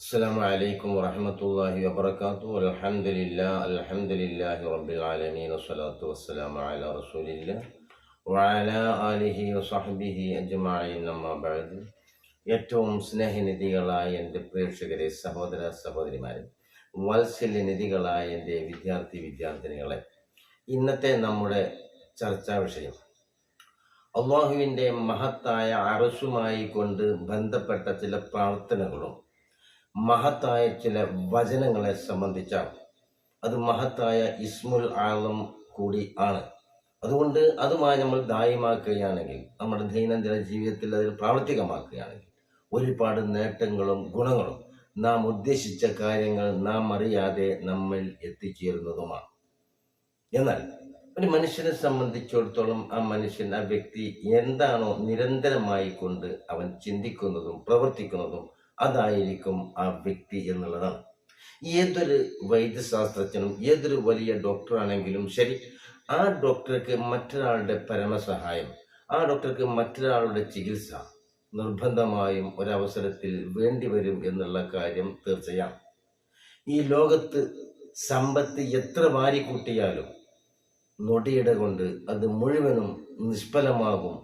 السلام عليكم ورحمة الله وبركاته والحمد لله الحمد لله رب العالمين والصلاة والسلام على رسول الله وعلى آله وصحبه أجمعين أما بعد ഏറ്റവും സ്നേഹനിധികളായ എൻ്റെ പ്രേക്ഷകരെ സഹോദര സഹോദരിമാരെ വാത്സല്യനിധികളായ എൻ്റെ വിദ്യാർത്ഥി വിദ്യാർത്ഥിനികളെ ഇന്നത്തെ നമ്മുടെ ചർച്ചാ വിഷയം അള്ളാഹുവിൻ്റെ മഹത്തായ അറസുമായി കൊണ്ട് ബന്ധപ്പെട്ട ചില പ്രാർത്ഥനകളും മഹത്തായ ചില വചനങ്ങളെ സംബന്ധിച്ചാണ്. അത് മഹത്തായ ഇസ്മുൽ ആളം കൂടി ആണ്. അതുകൊണ്ട് അതുമായി നമ്മൾ ദായമാക്കുകയാണെങ്കിൽ നമ്മുടെ ദൈനംദിന ജീവിതത്തിൽ അതിൽ പ്രാവർത്തികമാക്കുകയാണെങ്കിൽ ഒരുപാട് നേട്ടങ്ങളും ഗുണങ്ങളും നാം ഉദ്ദേശിച്ച കാര്യങ്ങൾ നാം അറിയാതെ നമ്മിൽ എത്തിച്ചേരുന്നതുമാണ്. എന്നാൽ ഒരു മനുഷ്യനെ സംബന്ധിച്ചിടത്തോളം ആ മനുഷ്യൻ ആ വ്യക്തി എന്താണോ നിരന്തരമായി കൊണ്ട് അവൻ ചിന്തിക്കുന്നതും പ്രവർത്തിക്കുന്നതും അതായിരിക്കും ആ വ്യക്തി എന്നുള്ളതാണ്. ഏതൊരു വൈദ്യശാസ്ത്രജ്ഞനും ഏതൊരു വലിയ ഡോക്ടറാണെങ്കിലും ശരി ആ ഡോക്ടർക്ക് മറ്റൊരാളുടെ പരമസഹായം ആ ഡോക്ടർക്ക് മറ്റൊരാളുടെ ചികിത്സ നിർബന്ധമായും ഒരവസരത്തിൽ വേണ്ടിവരും എന്നുള്ള കാര്യം തീർച്ചയാണ്. ഈ ലോകത്ത് സമ്പത്ത് എത്ര വാരിക്കൂട്ടിയാലും നൊടിയിട കൊണ്ട് അത് മുഴുവനും നിഷ്ഫലമാകും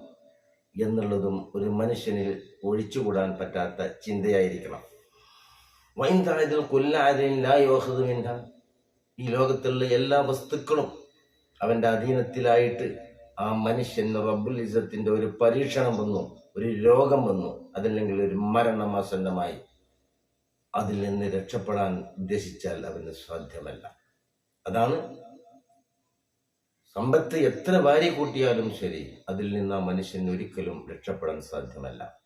എന്നുള്ളതും ഒരു മനുഷ്യനിൽ ഒഴിച്ചുകൂടാൻ പറ്റാത്ത ചിന്തയായിരിക്കണം. വൈന്താഴത്തിൽ കൊല്ലാതില്ല ഈ ലോകത്തുള്ള എല്ലാ വസ്തുക്കളും അവന്റെ അധീനത്തിലായിട്ട് ആ മനുഷ്യൻ റബ്ബുൽ ഇസത്തിന്റെ ഒരു പരീക്ഷണം വന്നു ഒരു രോഗം വന്നു അതല്ലെങ്കിൽ ഒരു മരണമാസന്നമായി അതിൽ നിന്ന് രക്ഷപ്പെടാൻ ഉദ്ദേശിച്ചാൽ അവന് സാധ്യമല്ല. അതാണ് സമ്പത്ത് എത്ര വാരി കൂട്ടിയാലും ശരി അതിൽ നിന്ന് ആ മനുഷ്യൻ ഒരിക്കലും രക്ഷപ്പെടാൻ സാധ്യമല്ല.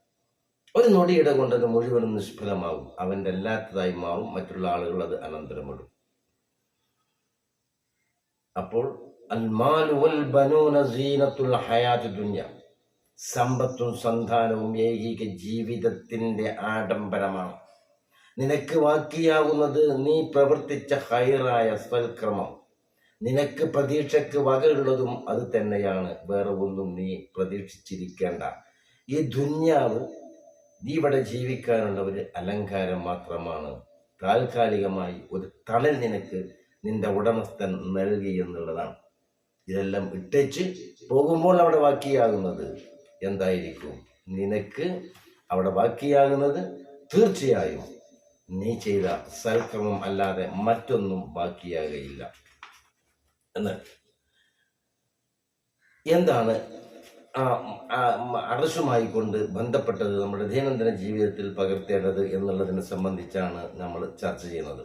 ഒരു നൊടിയിട കൊണ്ട് കൊണ്ടത് മുഴുവനും നിഷ്ഫലമാകും. അവന്റെ അല്ലാത്തതായി മാറും മറ്റുള്ള ആളുകൾ അത് അനന്തരമിടും അപ്പോൾ സമ്പത്തും സന്താനവും ഏകീക ജീവിതത്തിന്റെ ആഡംബരമാണ്. നിനക്ക് വാക്കിയാകുന്നത് നീ പ്രവർത്തിച്ച ഹൈറായ സൽക്രമം. നിനക്ക് പ്രതീക്ഷയ്ക്ക് വകയുള്ളതും അത് തന്നെയാണ്. വേറെ ഒന്നും നീ പ്രതീക്ഷിച്ചിരിക്കേണ്ട. ഈ ദുന്യാവ് നീ ഇവിടെ ജീവിക്കാനുള്ള ഒരു അലങ്കാരം മാത്രമാണ്. താൽക്കാലികമായി ഒരു തണൽ നിനക്ക് നിന്റെ ഉടമസ്ഥൻ നൽകി എന്നുള്ളതാണ്. ഇതെല്ലാം ഇട്ടേച്ച് പോകുമ്പോൾ അവിടെ ബാക്കിയാകുന്നത് എന്തായിരിക്കും? നിനക്ക് അവിടെ ബാക്കിയാകുന്നത് തീർച്ചയായും നീ ചെയ്ത സൽക്രമം അല്ലാതെ മറ്റൊന്നും ബാക്കിയാകുകയില്ല. എന്ന് എന്താണ് ആ അറസുമായി കൊണ്ട് ബന്ധപ്പെട്ടത് നമ്മുടെ ദൈനംദിന ജീവിതത്തിൽ പകർത്തേണ്ടത് എന്നുള്ളതിനെ സംബന്ധിച്ചാണ് നമ്മൾ ചർച്ച ചെയ്യുന്നത്.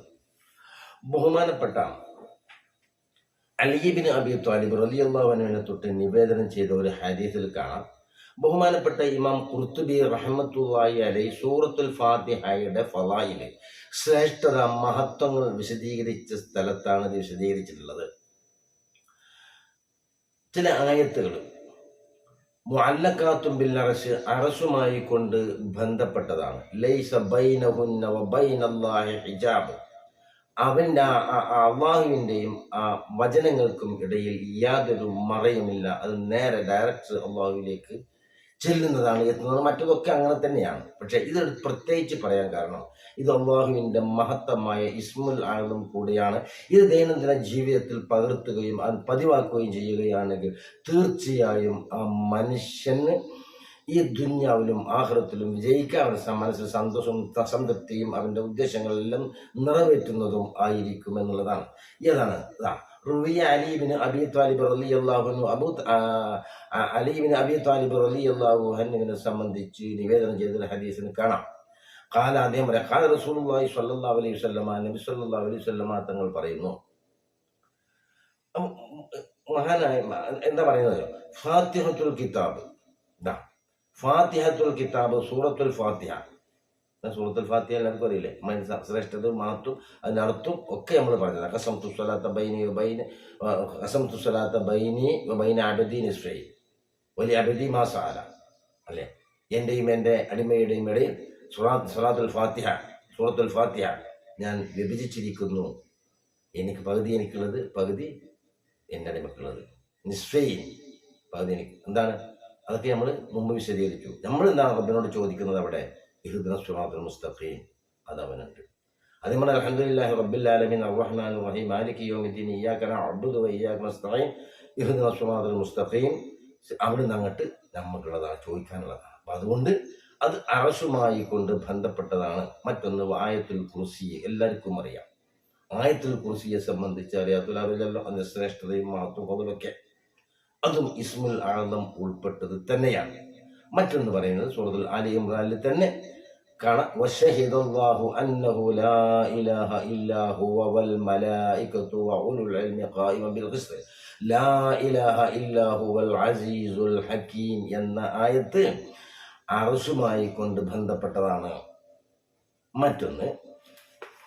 ബഹുമാനപ്പെട്ട അലിബിൻ അബി റലി അള്ളാഹുവിനെ തൊട്ട് നിവേദനം ചെയ്ത ഒരു ഹദീസിൽ കാണാം. ബഹുമാനപ്പെട്ട ഇമാം കുർത്തുബി റഹമത്തുല്ലായി അലൈ സൂറത്തുൽ ഫാത്തിഹയുടെ ഫലായിലെ ശ്രേഷ്ഠത മഹത്വങ്ങൾ വിശദീകരിച്ച സ്ഥലത്താണ് ഇത് വിശദീകരിച്ചിട്ടുള്ളത്. ചില ആയത്തുകൾ മുഅല്ലക്കാത്തും ബിൽ അറശ് അറസുമായി കൊണ്ട് ബന്ധപ്പെട്ടതാണ്. ലൈസ ബൈനഹുന്ന ഹിജാബ്. അവന്റെ അള്ളാഹുവിന്റെയും ആ വചനങ്ങൾക്കും ഇടയിൽ യാതൊരു മറയുമില്ല. അത് നേരെ ഡയറക്റ്റ് അള്ളാഹുവിലേക്ക് ചെല്ലുന്നതാണ് എത്തുന്നത്. മറ്റതൊക്കെ അങ്ങനെ തന്നെയാണ്. പക്ഷെ ഇത് പ്രത്യേകിച്ച് പറയാൻ കാരണം ഇത് അള്ളാഹുവിന്റെ മഹത്തമായ ഇസ്മുൽ ആളും കൂടിയാണ്. ഇത് ദൈനംദിന ജീവിതത്തിൽ പകർത്തുകയും അത് പതിവാക്കുകയും ചെയ്യുകയാണെങ്കിൽ തീർച്ചയായും ആ മനുഷ്യന് ഈ ദുന്യാവിലും ആഹൃത്തിലും വിജയിക്കാൻ അവരുടെ മനസ്സിൽ സന്തോഷവും സംതൃപ്തിയും അവന്റെ ഉദ്ദേശങ്ങളെല്ലാം നിറവേറ്റുന്നതും ആയിരിക്കും എന്നുള്ളതാണ്. ഏതാണ്? ഇതാ റുവിയ അലീബിന് അബി താലിബ് റലി അള്ളാഹുനു അബു അലീബിന് അബി താലിബ് റലി അള്ളാഹു ഹന്നുവിനെ സംബന്ധിച്ച് നിവേദനം ചെയ്ത ഹദീസിന് കാണാം. കാല അദ്ദേഹം പറയാം കാല റസൂലി സല്ലാ അലൈഹി വസല്ലമ നബി സല്ലാ അലൈഹി വസല്ലമ തങ്ങൾ പറയുന്നു. മഹാനായ എന്താ പറയുന്നത്? ഫാത്തിഹത്തുൽ കിതാബ്. ഫാത്തിഹത്തുൽ കിതാബ് സൂറത്തുൽ ഫാത്തിഹ. സൂറത്തുൽ ഫാത്തിയ എല്ലാവർക്കും അറിയില്ലേ മനസ്സ ശ്രേഷ്ഠത മാത്തും അതിനർത്ഥം ഒക്കെ നമ്മൾ പറഞ്ഞത് അസം തുസ്വലാത്ത ബൈനി ബൈന് അസം തുസ്വലാത്ത ബൈനി ബൈന അബദി നിസ്ഫൈ. വലിയ അബദി മാസാല അല്ലേ? എന്റെയും എന്റെ അടിമയുടെയും ഇടയിൽ സുറാത്ത് സുറാത്തുൽ ഫാത്തിഹ സൂറത്തുൽ ഫാത്തിഹ ഞാൻ വിഭജിച്ചിരിക്കുന്നു. എനിക്ക് പകുതി എനിക്കുള്ളത് പകുതി എന്റെ അടിമക്കുള്ളത്. നിസ്ഫൈ. പകുതി എനിക്ക് എന്താണ്? അതൊക്കെ നമ്മൾ മുമ്പ് വിശദീകരിച്ചു. നമ്മൾ എന്താണ് റബ്ബിനോട് ചോദിക്കുന്നത് അവിടെ? ഇഹുദിന സുറാത്തുൽ മുസ്തഖീം അത് അവനുണ്ട് അതേപോലെ അൽഹംദുലില്ലാഹി റബ്ബിൽ ആലമീൻ അർറഹ്മാൻ റഹീം മാലിക് യൗമിദ്ദീൻ ഇയ്യാക നഅബ്ദുദു വ ഇയ്യാക നസ്തഈൻ. ഇഹ്ദിന സിറാത്തൽ മുസ്തഖീം അവിടുന്ന് അങ്ങോട്ട് നമുക്കുള്ളതാണ് ചോദിക്കാനുള്ളതാണ് അപ്പം അതുകൊണ്ട് അത് അറസുമായി കൊണ്ട് ബന്ധപ്പെട്ടതാണ് മറ്റൊന്ന് ആയത്തുൽ കുർസി എല്ലാവർക്കും അറിയാം. ആയത്തുൽ കുർസിയെ സംബന്ധിച്ച് അറിയാത്തല്ലോ അതിന്റെ ശ്രേഷ്ഠതയും മഹത്വം അതും ഇസ്മുൽ ആദം ഉൾപ്പെട്ടത് തന്നെയാണ്. മറ്റൊന്ന് പറയുന്നത് സൂറത്തുൽ ആലി ഇമ്രാനിൽ തന്നെ കാണാം. എന്ന ആയത്ത് അറസുമായി കൊണ്ട് ബന്ധപ്പെട്ടതാണ്. മറ്റൊന്ന്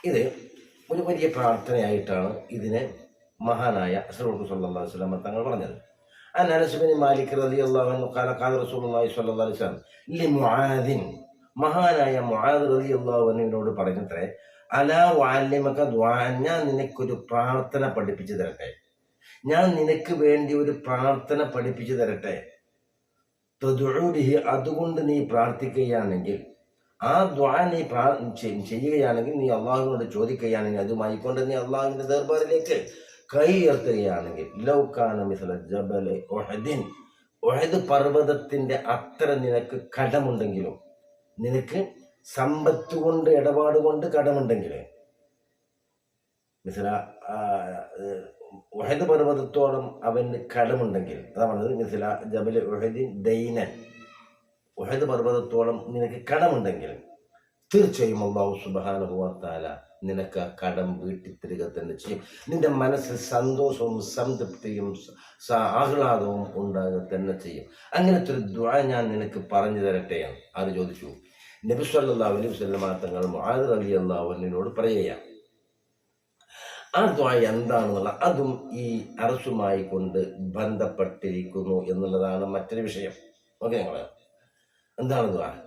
ഇത് ഒരു വലിയ പ്രാർത്ഥനയായിട്ടാണ് ഇതിനെ മഹാനായ അസറൂർ സല്ലല്ലാഹു അലൈഹി തങ്ങൾ പറഞ്ഞത്. അൻ അനസ് ബിൻ മാലിക് റളിയല്ലാഹു അൻഹു ഖാല ഖാല റസൂലുള്ളാഹി സ്വല്ലല്ലാഹു അലൈഹി വസല്ലം ലി മുആദിൻ മഹാനായ മുആദ് റളിയല്ലാഹു അൻഹുവിനോട് പറഞ്ഞത്രേ അലാ ദുആൻ ഞാൻ നിനക്കൊരു പ്രാർത്ഥന പഠിപ്പിച്ചു തരട്ടെ. ഞാൻ നിനക്ക് വേണ്ടി ഒരു പ്രാർത്ഥന പഠിപ്പിച്ചു തരട്ടെ. തദുഉബിഹി അതുകൊണ്ട് നീ പ്രാർത്ഥിക്കുകയാണെങ്കിൽ ആ ദ്വാ നീ പ്രാ ചെയ്യുകയാണെങ്കിൽ നീ അള്ളാഹുവിനോട് ചോദിക്കുകയാണെങ്കിൽ അതുമായി കൊണ്ട് നീ അള്ളാഹുവിന്റെ ദർബാറിലേക്ക് കൈ ഉയർത്തുകയാണെങ്കിൽ ലൗക്കാന മിസല ജബല ഒഹദിൻ ഒഹദ് പർവതത്തിന്റെ അത്ര നിനക്ക് കടമുണ്ടെങ്കിലും നിനക്ക് സമ്പത്ത് കൊണ്ട് ഇടപാട് കൊണ്ട് കടമുണ്ടെങ്കിൽ മിസല ഒഹദ് പർവതത്തോളം അവന് കടമുണ്ടെങ്കിൽ അതാ പറഞ്ഞത് മിസല ജബലെ ഒഹദിൻ ദൈനൻ ഒഹദ് പർവതത്തോളം നിനക്ക് കടമുണ്ടെങ്കിൽ തീർച്ചയായും അള്ളാഹു സുബാനുഭവത്താല നിനക്ക് ആ കടം വീട്ടിത്തരിക തന്നെ ചെയ്യും. നിന്റെ മനസ്സിൽ സന്തോഷവും സംതൃപ്തിയും ആഹ്ലാദവും ഉണ്ടാകുക തന്നെ ചെയ്യും. അങ്ങനത്തെ ഒരു ദ്വാ ഞാൻ നിനക്ക് പറഞ്ഞു തരട്ടെ അത് ചോദിച്ചു? നബിസ്വല്ലാ അലൈഹി തങ്ങൾ മുആദ് അലി അള്ളാഹുവിനോട് പറയുകയാണ് ആ ദ്വാ എന്താണെന്നുള്ള അതും ഈ അറസുമായി കൊണ്ട് ബന്ധപ്പെട്ടിരിക്കുന്നു എന്നുള്ളതാണ് മറ്റൊരു വിഷയം. ഓക്കെ ഞങ്ങൾ? എന്താണ് ദ്വാ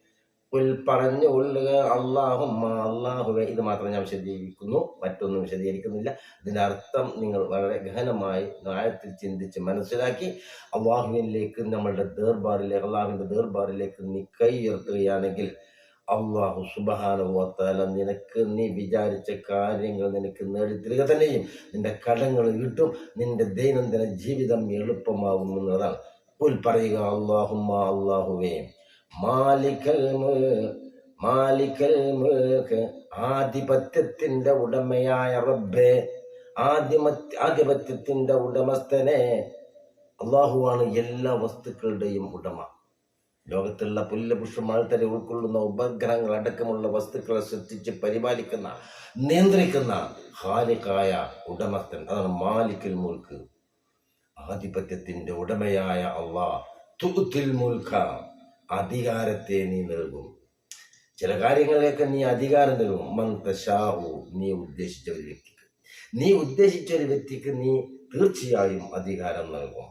ഉൽ പറഞ്ഞു കൊള്ളുക അള്ളാഹുമ്മ അള്ളാഹുവെ ഇത് മാത്രം ഞാൻ വിശദീകരിക്കുന്നു. മറ്റൊന്നും വിശദീകരിക്കുന്നില്ല. അതിന്റെ അർത്ഥം നിങ്ങൾ വളരെ ഗഹനമായി ആഴത്തിൽ ചിന്തിച്ച് മനസ്സിലാക്കി അള്ളാഹുവിനിലേക്ക് നമ്മളുടെ ദേർബാറിലേക്ക് അള്ളാഹുവിന്റെ ദേർബാറിലേക്ക് നീ കൈയ്യർത്തുകയാണെങ്കിൽ അള്ളാഹു സുബഹാനുഭവത്താല നിനക്ക് നീ വിചാരിച്ച കാര്യങ്ങൾ നിനക്ക് നേടിത്തരിക തന്നെയും നിന്റെ കടങ്ങൾ കിട്ടും. നിന്റെ ദൈനംദിന ജീവിതം എളുപ്പമാകും എന്നതാണ് പറയുക അള്ളാഹുമ്മ അള്ളാഹുവേ. മാലിക്കൽ മാലിക്കൽ ആധിപത്യത്തിന്റെ ഉടമയായ റബ്ബെ ആധിപത്യത്തിന്റെ ഉടമസ്ഥനെ അള്ളാഹുവാണ് എല്ലാ വസ്തുക്കളുടെയും ഉടമ. ലോകത്തുള്ള പുല്ലുപുഷ്പം ആൾത്തരെ ഉൾക്കൊള്ളുന്ന ഉപഗ്രഹങ്ങൾ അടക്കമുള്ള വസ്തുക്കളെ സൃഷ്ടിച്ച് പരിപാലിക്കുന്ന നിയന്ത്രിക്കുന്ന ഹാലിക്കായ ഉടമസ്ഥൻ. അതാണ് മാലിക്കൽ മുൽക്ക് ആധിപത്യത്തിന്റെ ഉടമയായ അള്ളാഹ് തുത്തിൽ മുൽക്ക അധികാരത്തെ നീ നൽകും. ചില കാര്യങ്ങളിലേക്ക് നീ അധികാരം നൽകും. മന്തശാഹു നീ ഉദ്ദേശിച്ച ഒരു വ്യക്തിക്ക്. നീ ഉദ്ദേശിച്ച ഒരു വ്യക്തിക്ക് നീ തീർച്ചയായും അധികാരം നൽകും.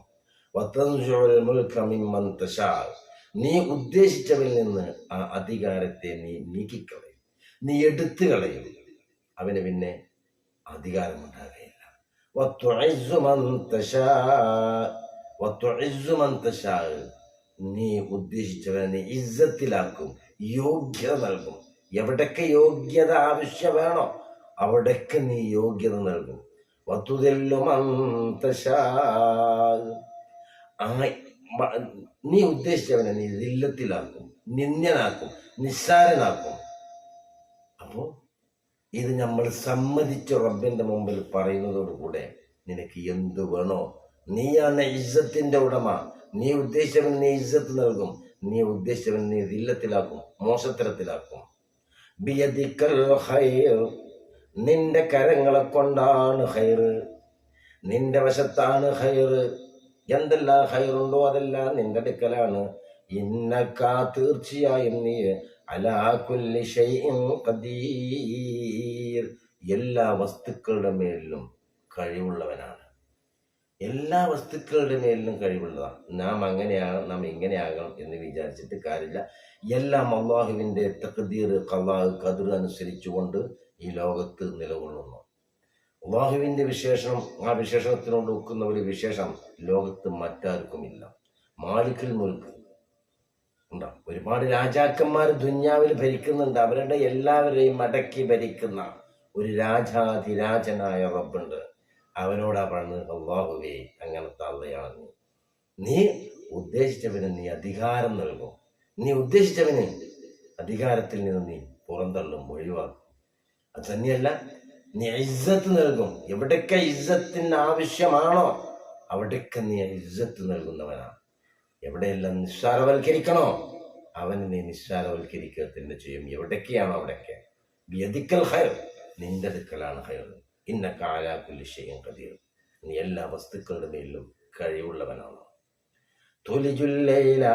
നീ ഉദ്ദേശിച്ചവരിൽ നിന്ന് ആ അധികാരത്തെ നീ നീക്കിക്കളയും. നീ എടുത്തു കളയും. അവന് പിന്നെ അധികാരമുണ്ടാകുകയില്ല നീ ഉദ്ദേശിച്ചവനെ ഇജ്ജത്തിലാക്കും യോഗ്യത നൽകും. എവിടൊക്കെ യോഗ്യത ആവശ്യം വേണോ അവിടൊക്കെ നീ യോഗ്യത നൽകും. വത്തുതെല്ലും നീ ഉദ്ദേശിച്ചവനെ നീ ഇല്ലത്തിലാക്കും നിന്ദ്യനാക്കും നിസ്സാരനാക്കും. അപ്പോ ഇത് നമ്മൾ സമ്മതിച്ച റബ്ബിന്റെ മുമ്പിൽ പറയുന്നതോടുകൂടെ നിനക്ക് എന്തു വേണോ നീയാണ് ഇജ്ജത്തിന്റെ ഉടമ. നീ ഉദ്ദേശിച്ചവൻ നീ ഇജ്ജത്ത് നൽകും. നീ ഉദ്ദേശിച്ചവൻ നീ ദില്ലത്തിലാക്കും മോശത്തരത്തിലാക്കും. ബിയദിക്കൽ നിന്റെ കരങ്ങളെ കൊണ്ടാണ് ഹൈറ് നിന്റെ വശത്താണ് ഹൈറ് എന്തെല്ലാം ഹൈറുണ്ടോ അതെല്ലാം നിന്റെ അടുക്കലാണ്. ഇന്നക്കാ തീർച്ചയായും നീ അലാ കുല്ലി ഷൈഇൻ ഖദീർ. എല്ലാ വസ്തുക്കളുടെ മേലിലും കഴിവുള്ളവനാണ്. എല്ലാ വസ്തുക്കളുടെ മേലിലും കഴിവുള്ളതാണ്. നാം അങ്ങനെയാകണം നാം ഇങ്ങനെയാകണം എന്ന് വിചാരിച്ചിട്ട് കാര്യമില്ല. എല്ലാം അള്ളാഹുവിന്റെ തക്കദീർ കള്ളാഹ് കതിർ അനുസരിച്ചുകൊണ്ട് ഈ ലോകത്ത് നിലകൊള്ളുന്നു. അള്ളാഹുവിന്റെ വിശേഷണം ആ വിശേഷണത്തിനോട് ഒക്കുന്ന ഒരു വിശേഷം ലോകത്ത് മറ്റാർക്കുമില്ല. മാലിക്കിൽ മുൽക്ക്. ഉണ്ടോ? ഒരുപാട് രാജാക്കന്മാർ ദുന്യാവിൽ ഭരിക്കുന്നുണ്ട്. അവരുടെ എല്ലാവരെയും അടക്കി ഭരിക്കുന്ന ഒരു രാജാധിരാജനായ റബ്ബുണ്ട്. അവനോടാ പറഞ്ഞത് അള്ളാഹുവേ അങ്ങനത്തെ അള്ളയാണ് നീ നീ ഉദ്ദേശിച്ചവന് നീ അധികാരം നൽകും. നീ ഉദ്ദേശിച്ചവന് അധികാരത്തിൽ നിന്ന് നീ പുറന്തള്ളും ഒഴിവാക്കും. അത് തന്നെയല്ല നീ ഇജ്ജത്ത് നൽകും. എവിടൊക്കെ ഇജ്ജത്തിന് ആവശ്യമാണോ അവിടൊക്കെ നീ ഇജ്ജത്ത് നൽകുന്നവനാണ്. എവിടെയെല്ലാം നിസ്സാരവൽക്കരിക്കണോ അവന് നീ നിസ്സാരവൽക്കരിക്കുക തന്നെ ചെയ്യും. എവിടൊക്കെയാണോ അവിടൊക്കെ. വ്യതിക്കൽ ഹയർ നിന്റെ അടുക്കലാണ് ഹയർ ഇന്ന കാലാകുലിശയും കതിർ നീ എല്ലാ വസ്തുക്കളുടെ മേലും കഴിവുള്ളവനാണ് തുലിജുല്ലയില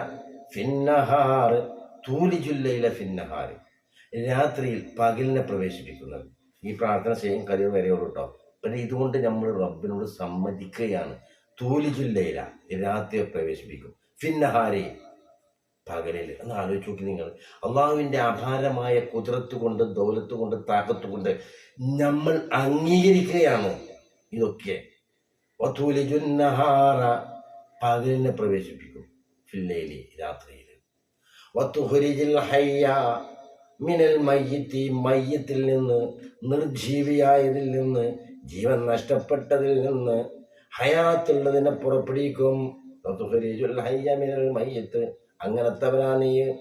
ഫിന്നഹാർ തൂലിജുല്ലയില ഫിന്നഹാർ. രാത്രിയിൽ പകലിനെ പ്രവേശിപ്പിക്കുന്നത്. ഈ പ്രാർത്ഥന ചെയ്യും കതിർ വരെയുള്ളൂ കേട്ടോ പിന്നെ ഇതുകൊണ്ട് നമ്മൾ റബ്ബിനോട് സമ്മതിക്കുകയാണ്. തൂലിജുല്ലയില രാത്രിയെ പ്രവേശിപ്പിക്കും. ഫിന്നഹാരി പകലിൽ ഒന്ന് ആലോചിച്ച് നോക്കി നിങ്ങൾ. അള്ളാഹുവിന്റെ അപാരമായ കുതിരത്ത് കൊണ്ട് ദൗലത്ത് കൊണ്ട് താക്കത്ത് കൊണ്ട് നമ്മൾ അംഗീകരിക്കുകയാണ് ഇതൊക്കെ. പകലിനെ പ്രവേശിപ്പിക്കും ഫില്ലേലി രാത്രിയിൽ മിനൽ മയ്യത്തി മയ്യത്തിൽ നിന്ന് നിർജീവിയായതിൽ നിന്ന് ജീവൻ നഷ്ടപ്പെട്ടതിൽ നിന്ന് ഹയാത്തുള്ളതിനെ പുറപ്പെടുവിക്കും. ഹയ്യ മിനൽ മയ്യത്ത്. അങ്ങനത്തവനാ നീ.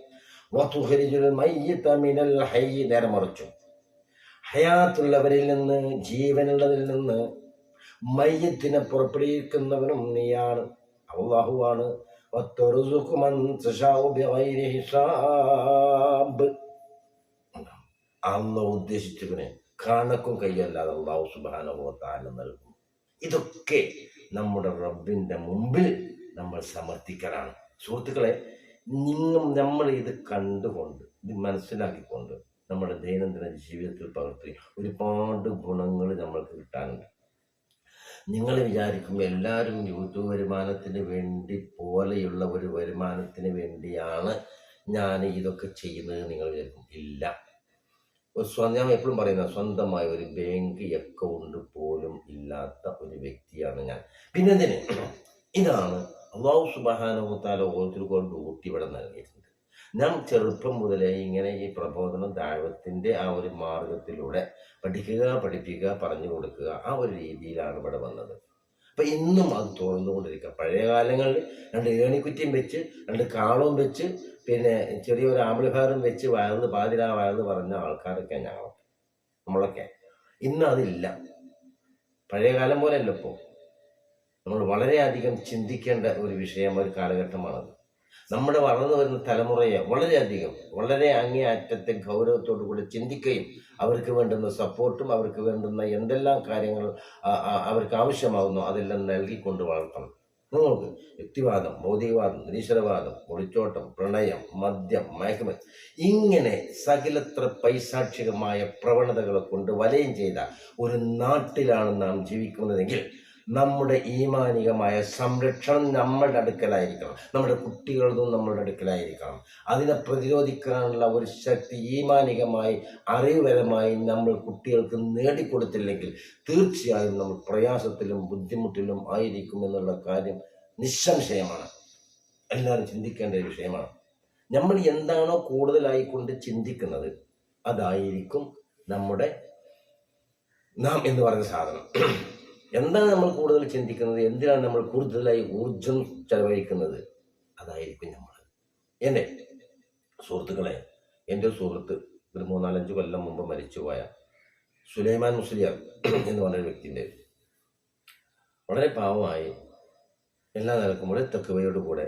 നേരെ മറിച്ചു. ഹയാത്തുള്ളവരിൽ നിന്ന് ജീവനുള്ളതിൽ നിന്ന് മയ്യത്തിനെ പുറപ്പെടുവിക്കുന്നവനും നീയാണ്. അള്ളാഹുവാണ്. അന്ന് ഉദ്ദേശിച്ചവന് കണക്കും കൈയല്ലാതെ അള്ളാഹു സുബാനഹോ താല നൽകും. ഇതൊക്കെ നമ്മുടെ റബ്ബിന്റെ മുമ്പിൽ നമ്മൾ സമർപ്പിക്കലാണ് സുഹൃത്തുക്കളെ നിന്നും നമ്മൾ ഇത് കണ്ടുകൊണ്ട് ഇത് മനസ്സിലാക്കിക്കൊണ്ട് നമ്മുടെ ദൈനംദിന ജീവിതത്തിൽ പകർത്തി ഒരുപാട് ഗുണങ്ങൾ നമ്മൾക്ക് കിട്ടാനുണ്ട്. നിങ്ങൾ വിചാരിക്കും എല്ലാവരും യൂട്യൂബ് വരുമാനത്തിന് വേണ്ടി പോലെയുള്ള ഒരു വരുമാനത്തിന് വേണ്ടിയാണ് ഞാൻ ഇതൊക്കെ ചെയ്യുന്നത് നിങ്ങൾ വിചാരിക്കും. ഇല്ല. ഞാൻ എപ്പോഴും പറയുന്ന സ്വന്തമായ ഒരു ബാങ്ക് അക്കൗണ്ട് പോലും ഇല്ലാത്ത ഒരു വ്യക്തിയാണ് ഞാൻ. പിന്നെന്തിന്? ഇതാണ് അള്ളാഹു സുബാനുത്താല ഓരോരുത്തർക്കും ഡ്യൂട്ടി ഇവിടെ നൽകിയിട്ടുണ്ട്. നാം ചെറുപ്പം മുതലേ ഇങ്ങനെ ഈ പ്രബോധനം ദൈവത്തിന്റെ ആ ഒരു മാർഗത്തിലൂടെ പഠിക്കുക പഠിപ്പിക്കുക പറഞ്ഞു കൊടുക്കുക ആ ഒരു രീതിയിലാണ് ഇവിടെ വന്നത്. അപ്പം ഇന്നും അത് തുറന്നുകൊണ്ടിരിക്കുക പഴയ കാലങ്ങളിൽ രണ്ട് ഏണിക്കുറ്റിയും വെച്ച് രണ്ട് കാളവും വെച്ച് പിന്നെ ചെറിയൊരു ആംബ്ലിഫയറും വെച്ച് വയർന്ന് പാതിരാ വയർന്ന് പറഞ്ഞ ആൾക്കാരൊക്കെ ഞങ്ങളൊക്കെ. നമ്മളൊക്കെ. ഇന്ന് അതില്ല. പഴയ കാലം പോലെയല്ല ഇപ്പോൾ നമ്മൾ വളരെയധികം ചിന്തിക്കേണ്ട ഒരു വിഷയം ഒരു കാലഘട്ടമാണത്. നമ്മുടെ വളർന്നു വരുന്ന തലമുറയെ വളരെയധികം വളരെ അങ്ങേയറ്റത്തെ ഗൗരവത്തോടു കൂടി ചിന്തിക്കുകയും അവർക്ക് വേണ്ടുന്ന സപ്പോർട്ടും അവർക്ക് വേണ്ടുന്ന എന്തെല്ലാം കാര്യങ്ങൾ അവർക്ക് ആവശ്യമാകുന്നു അതെല്ലാം നൽകിക്കൊണ്ട് വളർത്തണം. നിങ്ങൾക്ക് വ്യക്തിവാദം ഭൗതികവാദം നിരീശ്വരവാദം ഒളിച്ചോട്ടം പ്രണയം മദ്യം മയക്കുമരുന്ന് ഇങ്ങനെ സകലത്ര പൈസാക്ഷികമായ പ്രവണതകളെ കൊണ്ട് വലയം ചെയ്ത ഒരു നാട്ടിലാണ് നാം ജീവിക്കുന്നതെങ്കിൽ നമ്മുടെ ഈമാനികമായ സംരക്ഷണം നമ്മളുടെ അടുക്കലായിരിക്കണം. നമ്മുടെ കുട്ടികളതും നമ്മളുടെ അടുക്കലായിരിക്കണം. അതിനെ പ്രതിരോധിക്കാനുള്ള ഒരു ശക്തി ഈമാനികമായി അറിവുപരമായി നമ്മൾ കുട്ടികൾക്ക് നേടിക്കൊടുത്തില്ലെങ്കിൽ തീർച്ചയായും നമ്മൾ പ്രയാസത്തിലും ബുദ്ധിമുട്ടിലും ആയിരിക്കും എന്നുള്ള കാര്യം നിസ്സംശയമാണ്. എല്ലാവരും ചിന്തിക്കേണ്ട ഒരു വിഷയമാണ്. നമ്മൾ എന്താണോ കൂടുതലായിക്കൊണ്ട് ചിന്തിക്കുന്നത് അതായിരിക്കും നമ്മുടെ നാം എന്ന് പറയുന്ന സാധനം. എന്താണ് നമ്മൾ കൂടുതൽ ചിന്തിക്കുന്നത്? എന്തിനാണ് നമ്മൾ കൂടുതലായി ഊർജം ചെലവഴിക്കുന്നത്? അതായിരിക്കും നമ്മൾ എന്നെ സുഹൃത്തുക്കളെ എന്റെ സുഹൃത്ത് ഒരു മൂന്നാലഞ്ച് കൊല്ലം മുമ്പ് മരിച്ചുപോയ സുലൈമാൻ മുസ്ലിയാർ എന്ന് പറഞ്ഞൊരു വ്യക്തിന്റെ വളരെ പാവമായി എല്ലാ നിലക്കും വളരെ തക്കവയോട് കൂടെ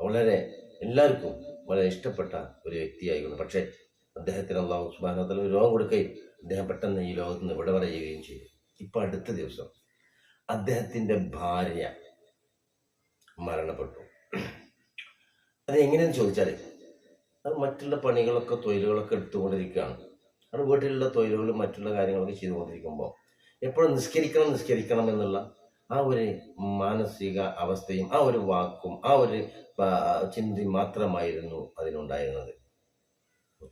വളരെ എല്ലാവർക്കും വളരെ ഇഷ്ടപ്പെട്ട ഒരു വ്യക്തിയായിരുന്നു. പക്ഷേ അദ്ദേഹത്തിന് അള്ളാഹു സുബാനത്തിൽ ഒരു രോഗം കൊടുക്കുകയും അദ്ദേഹം പെട്ടെന്ന് ഈ ലോകത്ത് നിന്ന് വിട പറയുകയും ചെയ്തു. ഇപ്പം അടുത്ത ദിവസം അദ്ദേഹത്തിന്റെ ഭാര്യ മരണപ്പെട്ടു. അത് എങ്ങനെയെന്ന് ചോദിച്ചാൽ അത് മറ്റുള്ള പണികളൊക്കെ തൊഴിലുകളൊക്കെ എടുത്തുകൊണ്ടിരിക്കുകയാണ്. അത് വീട്ടിലുള്ള തൊഴിലുകളും മറ്റുള്ള കാര്യങ്ങളൊക്കെ ചെയ്തുകൊണ്ടിരിക്കുമ്പോൾ എപ്പോഴും നിസ്കരിക്കണം നിസ്കരിക്കണം എന്നുള്ള ആ ഒരു മാനസിക അവസ്ഥയും ആ ഒരു വാക്കും ആ ഒരു ചിന്തയും മാത്രമായിരുന്നു അതിനുണ്ടായിരുന്നത്.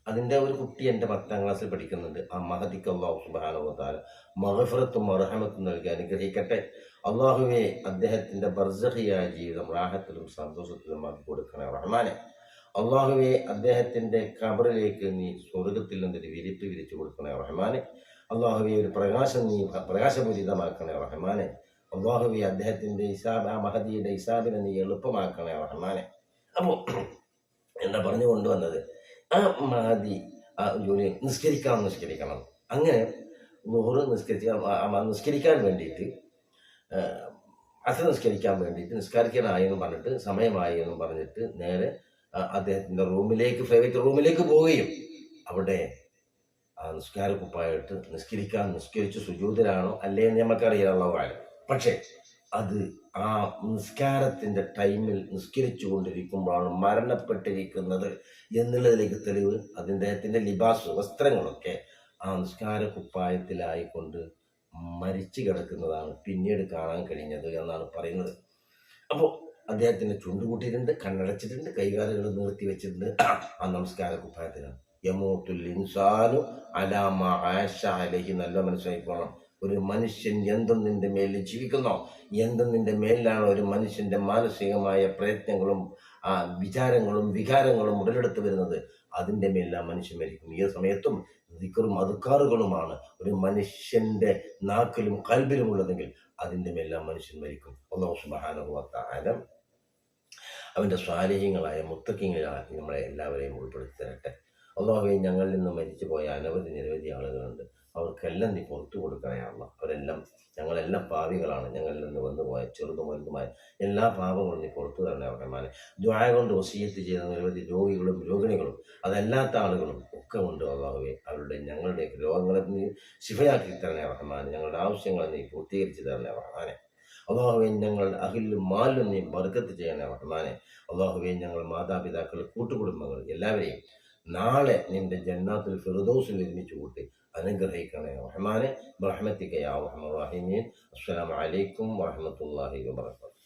അതിന്റെ ഒരു കുട്ടി എന്റെ പത്താം ക്ലാസ്സിൽ പഠിക്കുന്നുണ്ട്. ആ മഹദിക്ക് അള്ളാഹു സുബാനുഭവത്താല മഹഫറത്തും മറഹമത്തും നൽകി അനുഗ്രഹിക്കട്ടെ. അള്ളാഹുവെ അദ്ദേഹത്തിന്റെ ബർസഹിയായ ജീവിതം റാഹത്തിലും സന്തോഷത്തിലും ആക്കി കൊടുക്കണേ റഹ്മാനെ. അള്ളാഹുവെ അദ്ദേഹത്തിന്റെ കബറിലേക്ക് നീ സ്വർഗത്തിൽ നിന്നൊരു വിരിപ്പ് വിരിച്ചു കൊടുക്കണേ റഹ്മാനെ. അള്ളാഹുവെ ഒരു പ്രകാശം നീ പ്രകാശപൂരിതമാക്കണേ റഹ്മാനെ. അള്ളാഹുവെ അദ്ദേഹത്തിന്റെ ഇസാബ് ആ മഹദിയുടെ ഇസാബിനെ നീ എളുപ്പമാക്കണേ റഹ്മാനെ. അപ്പോൾ എന്താ പറഞ്ഞു കൊണ്ടുവന്നത്? ആ മാതി ആ ജോലി നിസ്കരിക്കണം നിസ്കരിക്കണം. അങ്ങനെ നൂറ് നിസ്കരിക്കാൻ നിസ്കരിക്കാൻ വേണ്ടിയിട്ട് അത് നിസ്കരിക്കാൻ വേണ്ടിയിട്ട് നിസ്കരിക്കാനായി എന്ന് പറഞ്ഞിട്ട് സമയമായി എന്ന് പറഞ്ഞിട്ട് നേരെ അദ്ദേഹത്തിന്റെ റൂമിലേക്ക് പ്രൈവറ്റ് റൂമിലേക്ക് പോവുകയും അവിടെ ആ നിസ്കാര കുപ്പായിട്ട് നിസ്കരിക്കാൻ നിസ്കരിച്ച് സുജൂതരാണോ അല്ലേ എന്ന് നമുക്കറിയാനുള്ള കാര്യം പക്ഷേ അത് ആ നിസ്കാരത്തിന്റെ ടൈമിൽ നിസ്കരിച്ചു കൊണ്ടിരിക്കുമ്പോഴാണ് മരണപ്പെട്ടിരിക്കുന്നത് എന്നുള്ളതിലേക്ക് തെളിവ് അതിന്റെ ലിബാസ് വസ്ത്രങ്ങളൊക്കെ ആ നിസ്കാര കുപ്പായത്തിലായിക്കൊണ്ട് മരിച്ചു കിടക്കുന്നതാണ് പിന്നീട് കാണാൻ കഴിഞ്ഞത് എന്നാണ് പറയുന്നത്. അപ്പോൾ അദ്ദേഹത്തിന്റെ ചുണ്ടുകൂട്ടിയിട്ടുണ്ട് കണ്ണടച്ചിട്ടുണ്ട് കൈകാലുകൾ നിർത്തി വെച്ചിട്ടുണ്ട്. ആ നമസ്കാര കുപ്പായത്തിലാണ് യമൂത്തുൽ ഇൻസാനു അലാമ ആശ അലഹി. നല്ല മനസ്സിലാക്കിക്കോണം ഒരു മനുഷ്യൻ എന്തെന്നിന്റെ മേലിൽ ജീവിക്കുന്നോ. എന്തെന്നിന്റെ മേലിലാണ് ഒരു മനുഷ്യന്റെ മാനസികമായ പ്രയത്നങ്ങളും ആ വിചാരങ്ങളും വികാരങ്ങളും ഉടലെടുത്ത് വരുന്നത്. അതിന്റെ മേലിലാണ് മനുഷ്യൻ മരിക്കും. ഈ സമയത്തും ദിക്കറും അതുക്കാറുകളുമാണ് ഒരു മനുഷ്യന്റെ നാക്കിലും കൽബിലും ഉള്ളതെങ്കിൽ അതിന്റെ മേലിലാണ് മനുഷ്യൻ മരിക്കും. ഒന്നാം സുബാനുഭവത്തായാലും അവന്റെ സ്വാലിഹ്യങ്ങളായ മുത്തക്കിങ്ങളാക്കി നമ്മളെ എല്ലാവരെയും ഉൾപ്പെടുത്തി തരട്ടെ. അള്ളാഹുവെ ഞങ്ങളിൽ നിന്ന് മരിച്ചു പോയ അനവധി നിരവധി ആളുകളുണ്ട്. അവർക്കെല്ലാം നീ പുറത്തു കൊടുക്കണയല്ല അവരെല്ലാം ഞങ്ങളെല്ലാം പാവികളാണ്. ഞങ്ങളിൽ നിന്ന് വന്നു പോയ ചെറുതും വലുതുമായ എല്ലാ പാപങ്ങളും നീ പുറത്തു തരണേ റഹ്മാനെ ദ്വായ കൊണ്ട് വസീയത്ത് ചെയ്ത നിരവധി രോഗികളും രോഗിണികളും അതല്ലാത്ത ആളുകളും ഒക്കെ ഉണ്ട് അവരുടെ ഞങ്ങളുടെ രോഗങ്ങളെ നീ ശിഫയാക്കി തരണേ റഹ്മാനെ ഞങ്ങളുടെ ആവശ്യങ്ങളെ നീ പൂർത്തീകരിച്ച് തരണേ റഹ്മാനെ അള്ളാഹുവെ ഞങ്ങൾ അഹിലും മാലും നീ ബർക്കത്ത് ചെയ്യണേ റഹ്മാനെ അള്ളാഹുവെ ഞങ്ങൾ മാതാപിതാക്കൾ കൂട്ടുകുടുംബങ്ങൾ എല്ലാവരെയും നാളെ നിന്റെ ജന്നാത്തിൽ ഫിറുദോസിൽ ഒരുമിച്ച് കൂട്ടി അനുഗ്രഹിക്കണേ റഹ്മാനെ ബഹ്മത്തിക്കയാ റഹ്മ റഹീമീൻ അസ്സലാമു അലൈക്കും വറഹ്മത്തുള്ളാഹി വബറകാതുഹു